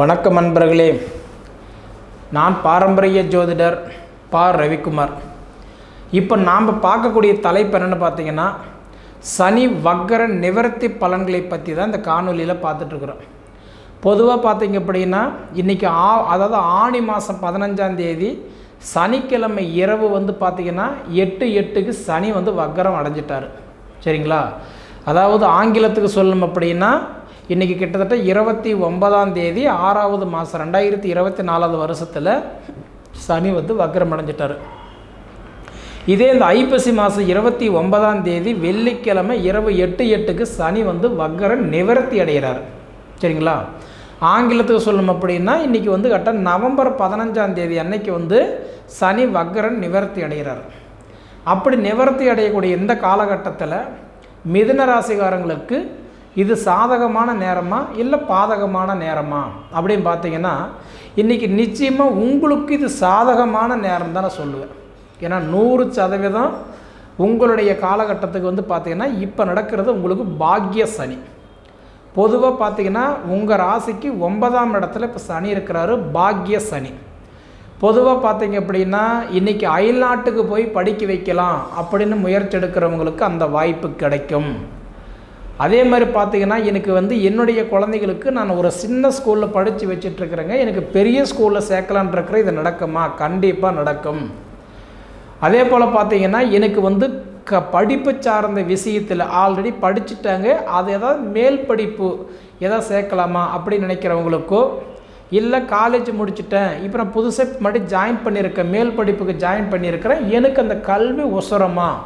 வணக்கம் நண்பர்களே. நான் பாரம்பரிய ஜோதிடர் பா. ரவிக்குமார். இப்போ நாம் பார்க்கக்கூடிய தலைப்பு என்னென்னு பார்த்தீங்கன்னா சனி வக்கர நிவர்த்தி பலன்களை பற்றி தான் இந்த காணொலியில் பார்த்துட்ருக்குறோம் பொதுவாக பார்த்தீங்க அப்படின்னா இன்றைக்கி ஆ அதாவது ஆணி மாதம் பதினஞ்சாந்தேதி சனிக்கிழமை இரவு வந்து பார்த்திங்கன்னா எட்டு எட்டுக்கு சனி வந்து வக்கரம் அடைஞ்சிட்டார். சரிங்களா? அதாவது ஆங்கிலத்துக்கு சொல்லணும் அப்படின்னா இன்றைக்கி கிட்டத்தட்ட இருபத்தி ஒன்பதாம் தேதி ஆறாவது மாதம் ரெண்டாயிரத்தி இருபத்தி நாலாவது வருஷத்தில் சனி வந்து வக்ரம் அடைஞ்சிட்டார். இதே இந்த ஐப்பசி மாதம் இருபத்தி ஒன்பதாம் தேதி வெள்ளிக்கிழமை இரவு எட்டு எட்டுக்கு சனி வந்து வக்கர நிவர்த்தி அடைகிறார். சரிங்களா? ஆங்கிலத்துக்கு சொல்லணும் அப்படின்னா இன்றைக்கி வந்து கரெக்டாக நவம்பர் பதினஞ்சாம் தேதி அன்னைக்கு வந்து சனி வக்கரன் நிவர்த்தி அடைகிறார். அப்படி நிவர்த்தி அடையக்கூடிய இந்த காலகட்டத்தில் மிதுன ராசிகாரங்களுக்கு இது சாதகமான நேரமா இல்லை பாதகமான நேரமா? அப்படின்னு பார்த்தீங்கன்னா இன்றைக்கி நிச்சயமாக உங்களுக்கு இது சாதகமான நேரம் தான் நான் சொல்லுவேன். ஏன்னா நூறு சதவீதம் உங்களுடைய காலகட்டத்துக்கு வந்து பார்த்திங்கன்னா இப்போ நடக்கிறது உங்களுக்கு பாக்ய சனி. பொதுவாக பார்த்தீங்கன்னா உங்கள் ராசிக்கு ஒன்பதாம் இடத்துல இப்போ சனி இருக்கிறாரு பாக்ய சனி. பொதுவாக பார்த்தீங்க அப்படின்னா இன்றைக்கி அயல்நாட்டுக்கு போய் படிக்க வைக்கலாம் அப்படின்னு முயற்சி எடுக்கிறவங்களுக்கு அந்த வாய்ப்பு கிடைக்கும். அதே மாதிரி பார்த்தீங்கன்னா எனக்கு வந்து என்னுடைய குழந்தைகளுக்கு நான் ஒரு சின்ன ஸ்கூலில் படித்து வச்சுட்ருக்குறேங்க எனக்கு பெரிய ஸ்கூலில் சேர்க்கலான் இருக்கிற இது நடக்குமா? கண்டிப்பாக நடக்கும். அதே போல் பார்த்தீங்கன்னா எனக்கு வந்து க படிப்பு சார்ந்த விஷயத்தில் ஆல்ரெடி படிச்சுட்டாங்க. அது ஏதாவது மேல் படிப்பு எதாவது சேர்க்கலாமா அப்படின்னு நினைக்கிறவங்களுக்கோ இல்லை காலேஜ் முடிச்சுட்டேன் இப்போ நான் புதுசாக மறுபடியும் ஜாயின் பண்ணியிருக்கேன் மேல் படிப்புக்கு ஜாயின் பண்ணியிருக்கிறேன் எனக்கு அந்த கல்வி உசரமாக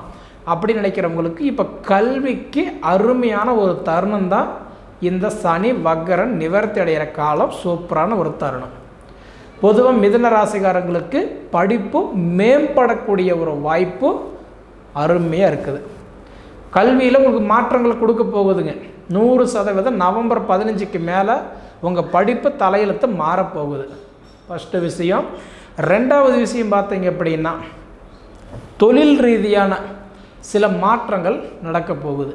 அப்படின்னு நினைக்கிறவங்களுக்கு இப்போ கல்விக்கு அருமையான ஒரு தருணம் தான் இந்த சனி வக்கரன் நிவர்த்தி அடைகிற காலம் சூப்பரான ஒரு தருணம். பொதுவாக மிதன ராசிகாரங்களுக்கு படிப்பு மேம்படக்கூடிய ஒரு வாய்ப்பு அருமையாக இருக்குது. கல்வியில் உங்களுக்கு மாற்றங்களை கொடுக்க போகுதுங்க. நூறு சதவீதம் நவம்பர் பதினஞ்சுக்கு மேலே உங்கள் படிப்பு தலையெழுத்து மாறப்போகுது. ஃபஸ்ட்டு விஷயம். ரெண்டாவது விஷயம் பார்த்தீங்க அப்படின்னா தொழில் ரீதியான சில மாற்றங்கள் நடக்க போகுது.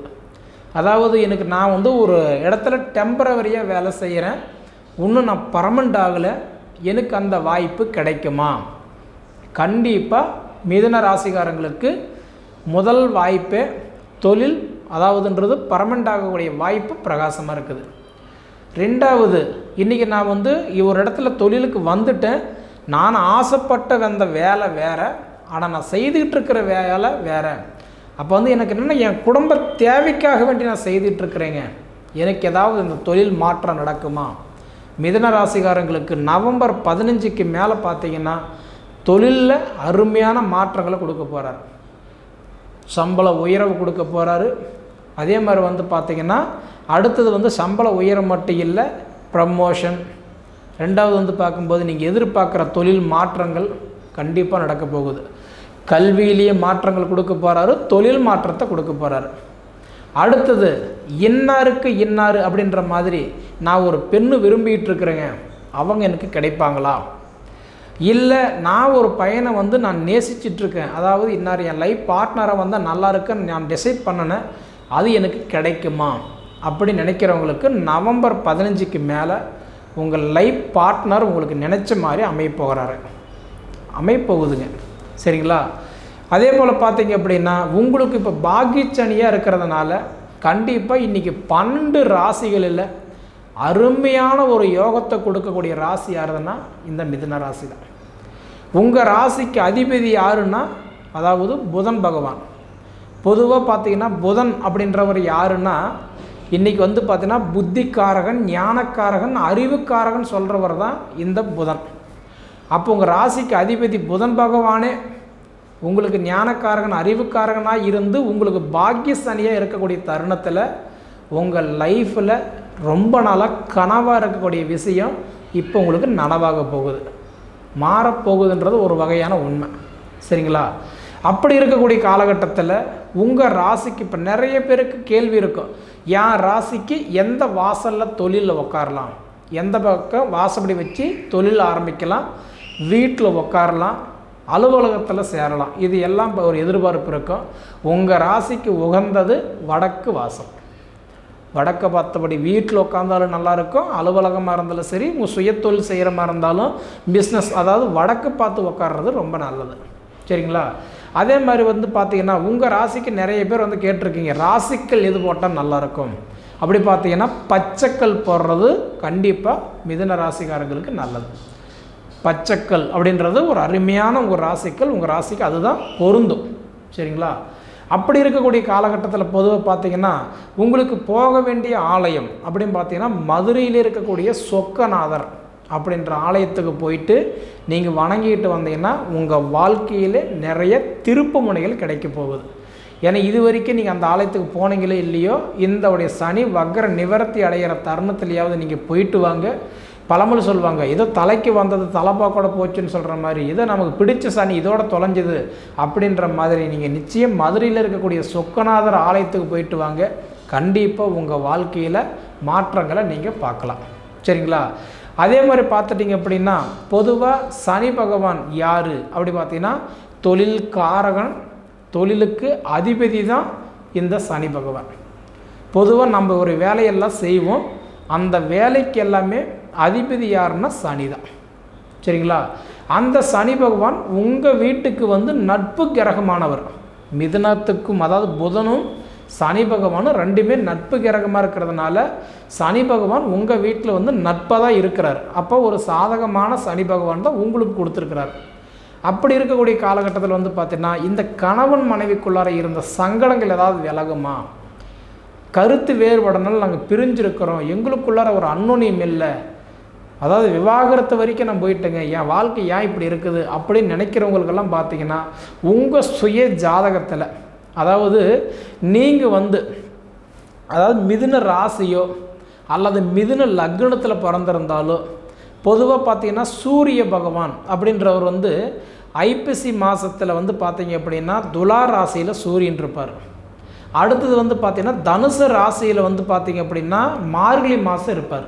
அதாவது எனக்கு நான் வந்து ஒரு இடத்துல டெம்பரவரியாக வேலை செய்கிறேன் இன்னும் நான் பர்மனண்ட் ஆகலை. எனக்கு அந்த வாய்ப்பு கிடைக்குமா? கண்டிப்பாக மிதன ராசிகாரங்களுக்கு முதல் வாய்ப்பே தொழில் அதாவதுன்றது பர்மனண்ட் ஆகக்கூடிய வாய்ப்பு பிரகாசமாக இருக்குது. ரெண்டாவது இன்றைக்கி நான் வந்து ஒரு இடத்துல தொழிலுக்கு வந்துட்டேன். நான் ஆசைப்பட்ட வந்த வேலை வேறு. ஆனால் நான் செய்துக்கிட்டு இருக்கிற வேலை வேறு. அப்போ வந்து எனக்கு என்னென்னா என் குடும்ப தேவைக்காக வேண்டி நான் செய்துட்ருக்கிறேங்க. எனக்கு ஏதாவது இந்த தொழில் மாற்றம் நடக்குமா? மிதன ராசிகாரங்களுக்கு நவம்பர் பதினஞ்சுக்கு மேலே பார்த்தீங்கன்னா தொழிலில் அருமையான மாற்றங்களை கொடுக்க போகிறார் சம்பள உயர்வு கொடுக்க போகிறாரு அதே மாதிரி வந்து பார்த்திங்கன்னா அடுத்தது வந்து சம்பள உயரம் மட்டும் இல்லை ப்ரமோஷன் ரெண்டாவது வந்து பார்க்கும்போது நீங்கள் எதிர்பார்க்குற தொழில் மாற்றங்கள் கண்டிப்பாக நடக்க போகுது. கல்வியிலேயே மாற்றங்கள் கொடுக்க போகிறாரு தொழில் மாற்றத்தை கொடுக்க போகிறாரு அடுத்தது இன்னாருக்கு இன்னாரு அப்படின்ற மாதிரி நான் ஒரு பெண்ணு விரும்பிகிட்டு இருக்கிறேங்க அவங்க எனக்கு கிடைப்பாங்களா? இல்லை நான் ஒரு பையனை வந்து நான் நேசிச்சிட்ருக்கேன் அதாவது இன்னார் என் லைஃப் பார்ட்னரை வந்தால் நல்லா இருக்குன்னு நான் டிசைட் பண்ணினேன். அது எனக்கு கிடைக்குமா? அப்படி நினைக்கிறவங்களுக்கு நவம்பர் பதினஞ்சுக்கு மேலே உங்கள் லைஃப் பார்ட்னர் உங்களுக்கு நினச்ச மாதிரி அமையப்போகிறாரு அமைப்போகுதுங்க சரிங்களா? அதே போல் பார்த்தீங்க அப்படின்னா உங்களுக்கு இப்போ பாகிச்சனியாக இருக்கிறதுனால கண்டிப்பாக இன்றைக்கி பன்னெண்டு ராசிகளில் அருமையான ஒரு யோகத்தை கொடுக்கக்கூடிய ராசி யாருதுன்னா இந்த மிதுன ராசி தான் உங்கள் ராசிக்கு அதிபதி யாருன்னா அதாவது புதன் பகவான். பொதுவாக பார்த்தீங்கன்னா புதன் அப்படின்றவர் யாருன்னா இன்றைக்கி வந்து பார்த்தீங்கன்னா புத்திக்காரகன் ஞானக்காரகன் அறிவுக்காரகன் சொல்கிறவர் தான் இந்த புதன். அப்போ உங்கள் ராசிக்கு அதிபதி புதன் பகவானே உங்களுக்கு ஞானக்காரகன் அறிவுக்காரகனாக இருந்து உங்களுக்கு பாக்கிய இருக்கக்கூடிய தருணத்தில் உங்கள் லைஃப்பில் ரொம்ப நாளாக கனவாக இருக்கக்கூடிய விஷயம் இப்போ உங்களுக்கு நனவாக போகுது. மாறப்போகுதுன்றது ஒரு வகையான உண்மை. சரிங்களா? அப்படி இருக்கக்கூடிய காலகட்டத்தில் உங்கள் ராசிக்கு இப்போ நிறைய பேருக்கு கேள்வி இருக்கும். என் ராசிக்கு எந்த வாசலில் தொழிலில் உட்காரலாம் எந்த பக்கம் வாசப்படி வச்சு தொழில் ஆரம்பிக்கலாம்? வீட்டில் உட்காரலாம் அலுவலகத்தில் சேரலாம். இது எல்லாம் ஒரு எதிர்பார்ப்பு இருக்கும். உங்கள் ராசிக்கு உகந்தது வடக்கு வாசல் வடக்க பார்த்தபடி வீட்டில் உட்காந்தாலும் நல்லாயிருக்கும் அலுவலகமாக இருந்தாலும் சரி உங்கள் சுயத்தொழில் செய்கிற மாதிரி இருந்தாலும் பிஸ்னஸ் அதாவது வடக்கு பார்த்து உட்கார்றது ரொம்ப நல்லது. சரிங்களா? அதே மாதிரி வந்து பார்த்தீங்கன்னா உங்கள் ராசிக்கு நிறைய பேர் வந்து கேட்டிருக்கீங்க ராசிக்கல் எது போட்டால் நல்லாயிருக்கும் அப்படி பார்த்தீங்கன்னா பச்சைக்கல் போடுறது கண்டிப்பாக மிதுன ராசிக்காரங்களுக்கு நல்லது. பச்சைக்கல் அப்படின்றது ஒரு அருமையான உங்கள் ராசிக்கல் உங்கள் ராசிக்கு அதுதான் பொருந்தும். சரிங்களா? அப்படி இருக்கக்கூடிய காலகட்டத்தில் பொதுவாக பார்த்தீங்கன்னா உங்களுக்கு போக வேண்டிய ஆலயம் அப்படின்னு பார்த்தீங்கன்னா மதுரையில் இருக்கக்கூடிய சொக்கநாதர் அப்படின்ற ஆலயத்துக்கு போயிட்டு நீங்கள் வணங்கிட்டு வந்தீங்கன்னா உங்கள் வாழ்க்கையில் நிறைய திருப்பு முனைகள் கிடைக்க போகுது. ஏன்னா இது வரைக்கும் நீங்கள் அந்த ஆலயத்துக்கு போனீங்களோ இல்லையோ இந்த உடைய சனி வக்கர நிவர்த்தி அடைகிற தருணத்துலையாவது நீங்கள் போயிட்டு வாங்க. பழமொழி சொல்லுவாங்க ஏதோ தலைக்கு வந்தது தலைப்பா கூட போச்சுன்னு சொல்கிற மாதிரி ஏதோ நமக்கு பிடிச்ச சனி இதோட தொலைஞ்சது அப்படின்ற மாதிரி நீங்கள் நிச்சயம் மதுரையில் இருக்கக்கூடிய சொக்கநாதர் ஆலயத்துக்கு போயிட்டு வாங்க. கண்டிப்பாக உங்கள் வாழ்க்கையில் மாற்றங்களை நீங்கள் பார்க்கலாம். சரிங்களா? அதே மாதிரி பார்த்துட்டிங்க அப்படின்னா பொதுவாக சனி பகவான் யார்? அப்படி பார்த்தீங்கன்னா தொழில் காரகன் தொழிலுக்கு அதிபதி தான் இந்த சனி பகவான். பொதுவாக நம்ம ஒரு வேலையெல்லாம் செய்வோம். அந்த வேலைக்கு எல்லாமே அதிபதி யாருன்னா சனி தான் சரிங்களா? அந்த சனி பகவான் உங்கள் வீட்டுக்கு வந்து நட்பு கிரகமானவர். மிதுனத்துக்கும் அதாவது புதனும் சனி பகவானும் ரெண்டுமே நட்பு கிரகமாக இருக்கிறதுனால சனி பகவான் உங்கள் வீட்டில் வந்து நட்பாக தான் இருக்கிறார். அப்போ ஒரு சாதகமான சனி பகவான் தான் உங்களுக்கு கொடுத்துருக்கிறார். அப்படி இருக்கக்கூடிய காலகட்டத்தில் வந்து பார்த்தீங்கன்னா இந்த கணவன் மனைவிக்குள்ளார இருந்த சங்கடங்கள் ஏதாவது விலகுமா? கருத்து வேறுபடனால் நாங்கள் பிரிஞ்சிருக்கிறோம். எங்களுக்குள்ளார ஒரு அன்னோனியம் இல்லை. அதாவது விவாகரத்து வரைக்கும் நான் போயிட்டேங்க. என் வாழ்க்கை ஏன் இப்படி இருக்குது அப்படின்னு நினைக்கிறவங்களுக்கெல்லாம் பார்த்தீங்கன்னா உங்கள் சுய ஜாதகத்தில் அதாவது நீங்கள் வந்து அதாவது மிதுன ராசியோ அல்லது மிதுன லக்னத்தில் பிறந்திருந்தாலோ பொதுவாக பார்த்தீங்கன்னா சூரிய பகவான் அப்படின்றவர் வந்து ஐப்பசி மாதத்தில் வந்து பார்த்தீங்க அப்படின்னா துலா ராசியில் சூரியன் இருப்பார். அடுத்தது வந்து பார்த்திங்கன்னா தனுசு ராசியில் வந்து பார்த்திங்க அப்படின்னா மார்கழி மாதம் இருப்பார்.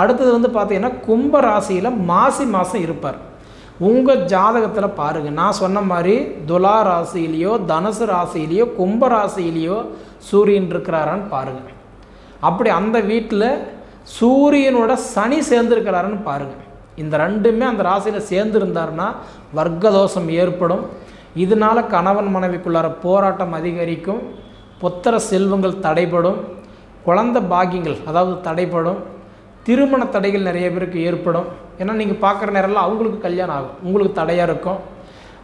அடுத்தது வந்து பார்த்திங்கன்னா கும்ப ராசியில் மாசி மாதம் இருப்பார். உங்கள் ஜாதகத்தில் பாருங்கள் நான் சொன்ன மாதிரி துலா ராசியிலையோ தனுசு ராசியிலையோ கும்ப ராசியிலையோ சூரியன் இருக்கிறாரான்னு பாருங்கள் அப்படி அந்த வீட்டில் சூரியனோட சனி சேர்ந்துருக்கிறாருன்னு பாருங்கள் இந்த ரெண்டுமே அந்த ராசியில் சேர்ந்துருந்தாருன்னா வர்க்கதோஷம் ஏற்படும். இதனால் கணவன் மனைவிக்குள்ளார போராட்டம் அதிகரிக்கும். புத்திர செல்வங்கள் தடைபடும். குழந்த பாக்கியங்கள் அதாவது தடைப்படும் திருமண தடைகள் நிறைய பேருக்கு ஏற்படும். ஏன்னா நீங்கள் பார்க்குற நேரம்லாம் அவங்களுக்கு கல்யாணம் ஆகும். உங்களுக்கு தடையாக இருக்கும்.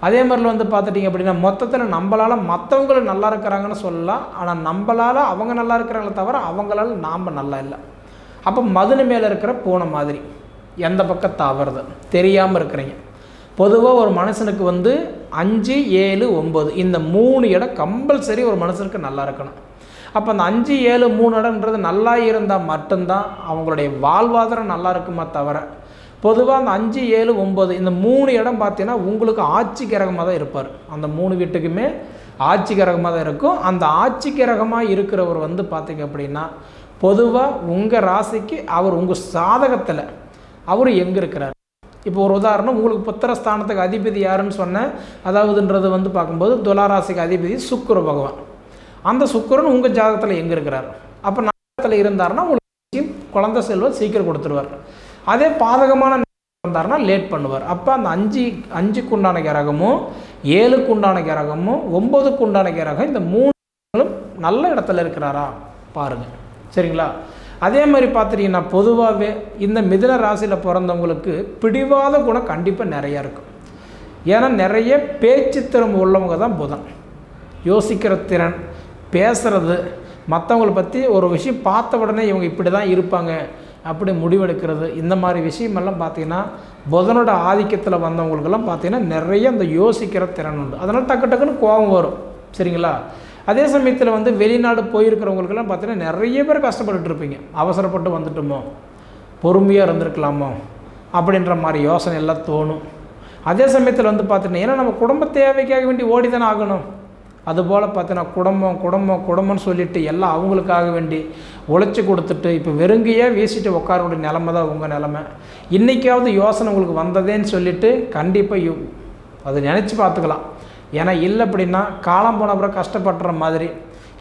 அதே மாதிரில வந்து பார்த்துட்டிங்க அப்படின்னா மொத்தத்தில் நம்மளால் மற்றவங்களும் நல்லா இருக்கிறாங்கன்னு சொல்லலாம். ஆனால் நம்மளால் அவங்க நல்லா இருக்கிறாங்களே தவிர அவங்களால நாம் நல்லா இல்லை. அப்போ மதுனை மேலே இருக்கிற பூனை மாதிரி எந்த பக்கம் தவறுது? தெரியாமல் இருக்கிறீங்க. பொதுவாக ஒரு மனுஷனுக்கு வந்து அஞ்சு ஏழு ஒம்பது இந்த மூணு இடம் கம்பல்சரி ஒரு மனுஷனுக்கு நல்லா இருக்கணும். அப்போ அந்த அஞ்சு ஏழு மூணு இடம்ன்றது நல்லா இருந்தால் மட்டும்தான் அவங்களுடைய வாழ்வாதாரம் நல்லா இருக்குமா தவிர பொதுவாக அந்த அஞ்சு ஏழு ஒம்பது இந்த மூணு இடம் பார்த்தீங்கன்னா உங்களுக்கு ஆட்சி கிரகமாக தான் இருப்பார். அந்த மூணு வீட்டுக்குமே ஆட்சி கிரகமாக தான் இருக்கும். அந்த ஆட்சி கிரகமாக இருக்கிறவர் வந்து பார்த்தீங்க அப்படின்னா பொதுவாக உங்கள் ராசிக்கு அவர் உங்கள் சாதகத்தில் அவர் எங்கே இருக்கிறார்? இப்போ ஒரு உதாரணம் உங்களுக்கு புத்திரஸ்தானத்துக்கு அதிபதி யாருன்னு சொன்னேன். அதாவதுன்றது வந்து பார்க்கும்போது துளாராசிக்கு அதிபதி சுக்குர பகவான். அந்த சுக்கரன் உங்கள் ஜாதகத்தில் எங்கே இருக்கிறார்? அப்போ நாகத்தில் இருந்தார்னா உங்களுக்கு குழந்தை செல்வம் சீக்கிரம் கொடுத்துருவார். அதே பாதகமான இருந்தார்னா லேட் பண்ணுவார். அப்போ அந்த அஞ்சு அஞ்சுக்கு உண்டான கிரகமும் ஏழுக்கு உண்டான கிரகமும் ஒம்பதுக்கு உண்டான கிரகம் இந்த மூணுகளும் நல்ல இடத்துல இருக்கிறாரா? பாருங்கள் சரிங்களா? அதே மாதிரி பார்த்துட்டிங்கன்னா பொதுவாகவே இந்த மிதுன ராசியில் பிறந்தவங்களுக்கு பிடிவாத குணம் கண்டிப்பாக நிறையா இருக்கும். ஏன்னா நிறைய பேச்சு திறமை உள்ளவங்க தான் புதன். யோசிக்கிற திறன் பேசுகிறது மற்றவங்களை பற்றி ஒரு விஷயம் பார்த்த உடனே இவங்க இப்படி தான் இருப்பாங்க அப்படி முடிவெடுக்கிறது இந்த மாதிரி விஷயமெல்லாம் பார்த்திங்கன்னா புதனோட ஆதிக்கத்தில் வந்தவங்களுக்கெல்லாம் பார்த்திங்கன்னா நிறைய அந்த யோசிக்கிற திறன் உண்டு. அதனால் டக்கு டக்குன்னு கோபம் வரும். சரிங்களா? அதே சமயத்தில் வந்து வெளிநாடு போயிருக்கிறவங்களுக்கெல்லாம் பார்த்தீங்கன்னா நிறைய பேர் கஷ்டப்பட்டுட்டு இருப்பீங்க. அவசரப்பட்டு வந்துட்டோமோ? பொறுமையாக இருந்திருக்கலாமோ? அப்படின்ற மாதிரி யோசனை எல்லாம் தோணும். அதே சமயத்தில் வந்து பார்த்துட்டீங்கன்னா ஏன்னா நம்ம குடும்ப தேவைக்காக வேண்டி ஓடி தானே ஆகணும். அதுபோல் பார்த்தீங்கன்னா குடும்பம் குடும்பம் குடும்பம்னு சொல்லிட்டு எல்லாம் அவங்களுக்காக வேண்டி உழைச்சி கொடுத்துட்டு இப்போ வெறுங்கையே வீசிட்டு உட்காரக்கூடிய நிலமை தான் உங்கள் நிலமை. இன்றைக்காவது யோசனை உங்களுக்கு வந்ததேன்னு சொல்லிட்டு கண்டிப்பாக அது நினச்சி பார்த்துக்கலாம். ஏன்னா இல்லை அப்படின்னா காலம் போன பிறகு கஷ்டப்படுற மாதிரி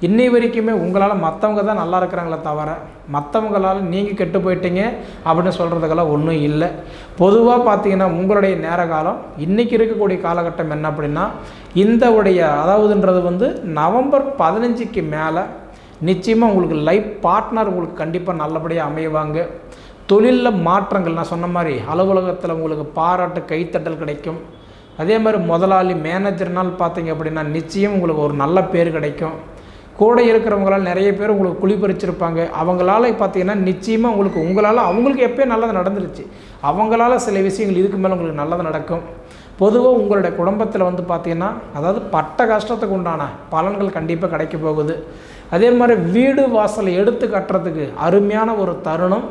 இன்னை வரைக்குமே உங்களால் மற்றவங்க தான் நல்லா இருக்கிறாங்களே தவிர மற்றவங்களால் நீங்கள் கெட்டு போயிட்டீங்க அப்படின்னு சொல்கிறதுக்கெல்லாம் ஒன்றும் இல்லை. பொதுவாக பார்த்தீங்கன்னா உங்களுடைய நேர காலம் இன்றைக்கி இருக்கக்கூடிய காலகட்டம் என்ன அப்படின்னா இந்த உடைய அதாவதுன்றது வந்து நவம்பர் பதினஞ்சுக்கு மேலே நிச்சயமாக உங்களுக்கு லைஃப் பார்ட்னர் உங்களுக்கு கண்டிப்பாக நல்லபடியாக அமைவாங்க. தொழிலில் மாற்றங்கள் நான் சொன்ன மாதிரி அலுவலகத்தில் உங்களுக்கு பாராட்டு கைத்தட்டல் கிடைக்கும். அதே மாதிரி முதலாளி மேனேஜர்னால் பார்த்தீங்க அப்படின்னா நிச்சயம் உங்களுக்கு ஒரு நல்ல பேர் கிடைக்கும். கூட இருக்கிறவங்களால் நிறைய பேர் உங்களுக்கு குளிப்பறிச்சிருப்பாங்க அவங்களால பார்த்தீங்கன்னா நிச்சயமாக உங்களுக்கு உங்களால் அவங்களுக்கு எப்போயும் நல்லது நடந்துருச்சு. அவங்களால சில விஷயங்கள் இதுக்கு மேலே உங்களுக்கு நல்லது நடக்கும். பொதுவாக உங்களுடைய குடும்பத்தில் வந்து பார்த்திங்கன்னா அதாவது பட்ட கஷ்டத்துக்கு உண்டான பலன்கள் கண்டிப்பாக கிடைக்க போகுது. அதே மாதிரி வீடு வாசலை எடுத்து கட்டுறதுக்கு அருமையான ஒரு தருணம்.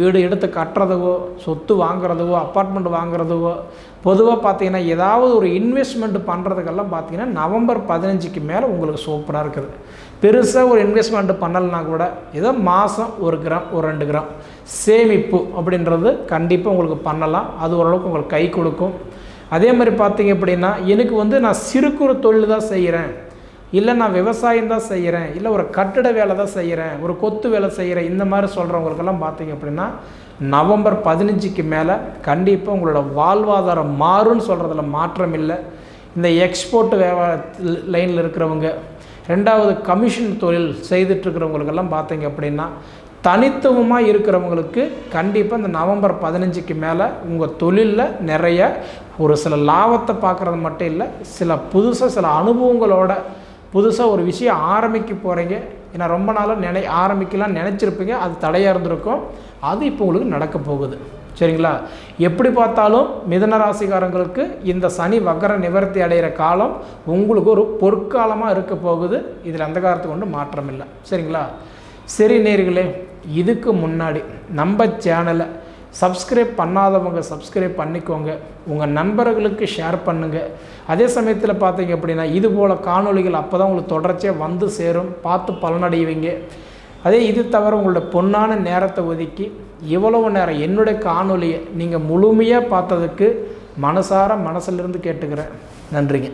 வீடு எடுத்து கட்டுறதுவோ சொத்து வாங்குறதுவோ அப்பார்ட்மெண்ட் வாங்குறதுவோ பொதுவாக பார்த்தீங்கன்னா ஏதாவது ஒரு இன்வெஸ்ட்மெண்ட் பண்ணுறதுக்கெல்லாம் பார்த்தீங்கன்னா நவம்பர் பதினஞ்சுக்கு மேலே உங்களுக்கு சூப்பராக இருக்குது. பெருசாக ஒரு இன்வெஸ்ட்மெண்ட் பண்ணலைனா கூட ஏதோ மாதம் ஒரு கிராம் ஒரு ரெண்டு கிராம். சேமிப்பு அப்படின்றது கண்டிப்பாக உங்களுக்கு பண்ணலாம். அது ஓரளவுக்கு உங்களுக்கு கை கொடுக்கும். அதே மாதிரி பார்த்தீங்க அப்படின்னா எனக்கு வந்து நான் சிறு குறு தொழில் தான் செய்கிறேன் இல்லை நான் விவசாயம் தான் செய்கிறேன் இல்லை ஒரு கட்டிட வேலை தான் செய்கிறேன் ஒரு கொத்து வேலை செய்கிறேன் இந்த மாதிரி சொல்கிறவங்களுக்கெல்லாம் பார்த்தீங்க அப்படின்னா நவம்பர் பதினஞ்சுக்கு மேலே கண்டிப்பாக உங்களோட வாழ்வாதாரம் மாறும்னு சொல்கிறதுல மாற்றம் இல்லை. இந்த எக்ஸ்போர்ட் வேவா லைனில் இருக்கிறவங்க ரெண்டாவது கமிஷன் தொழில் செய்துட்ருக்கிறவங்களுக்கெல்லாம் பார்த்தீங்க அப்படின்னா தனித்துவமாக இருக்கிறவங்களுக்கு கண்டிப்பாக இந்த நவம்பர் பதினஞ்சுக்கு மேலே உங்கள் தொழிலில் நிறைய ஒரு சில லாபத்தை பார்க்குறது மட்டும் இல்லை சில புதுசாக சில அனுபவங்களோட புதுசாக ஒரு விஷயம் ஆரம்பிக்க போகிறீங்க ஏன்னா ரொம்ப நாளாக நினை ஆரம்பிக்கலாம் நினச்சிருப்பீங்க. அது தடையாக இருந்திருக்கும். அது இப்போ உங்களுக்கு நடக்க போகுது. சரிங்களா? எப்படி பார்த்தாலும் மிதன ராசிக்காரங்களுக்கு இந்த சனி வக்கர நிவர்த்தி அடைகிற காலம் உங்களுக்கு ஒரு பொற்காலமாக இருக்க போகுது. இதில் அந்த காலத்துக்கு கொண்டு மாற்றம் இல்லை சரிங்களா? சரி நேர்களே இதுக்கு முன்னாடி நம்ம சேனலை சப்ஸ்கிரைப் பண்ணாதவங்க சப்ஸ்கிரைப் பண்ணிக்கோங்க. உங்கள் நண்பர்களுக்கு ஷேர் பண்ணுங்கள் அதே சமயத்தில் பார்த்தீங்க அப்படின்னா இது போல் காணொலிகள் அப்போ தான் உங்களுக்கு தொடர்ச்சியாக வந்து சேரும். பார்த்து பலனடைவீங்க. அதே இது தவிர உங்களோட பொன்னான நேரத்தை ஒதுக்கி இவ்வளவு நேரம் என்னுடைய காணொலியை நீங்கள் முழுமையாக பார்த்ததுக்கு மனசார மனசிலிருந்து கேட்டுக்கிறேன். நன்றிங்க.